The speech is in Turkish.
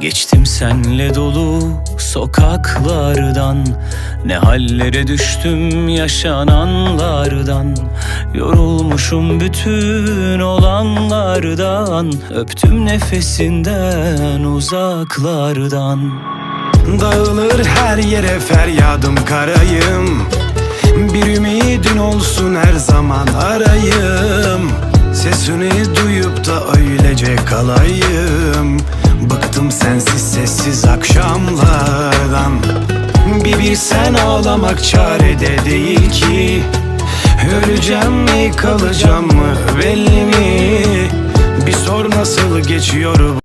Geçtim senle dolu sokaklardan Ne hallere düştüm yaşananlardan Yorulmuşum bütün olanlardan Öptüm nefesinden uzaklardan. Dağılır her yere feryadım karayım. Bir ümidin olsun her zaman arayım. Sesini duyup da öylece kalayım. Bıktım sensiz sessiz akşamlardan. Bir bilsen ağlamak çarede değil ki Öleceğim mi kalacağım mı belli mi? Bir sor nasıl geçiyor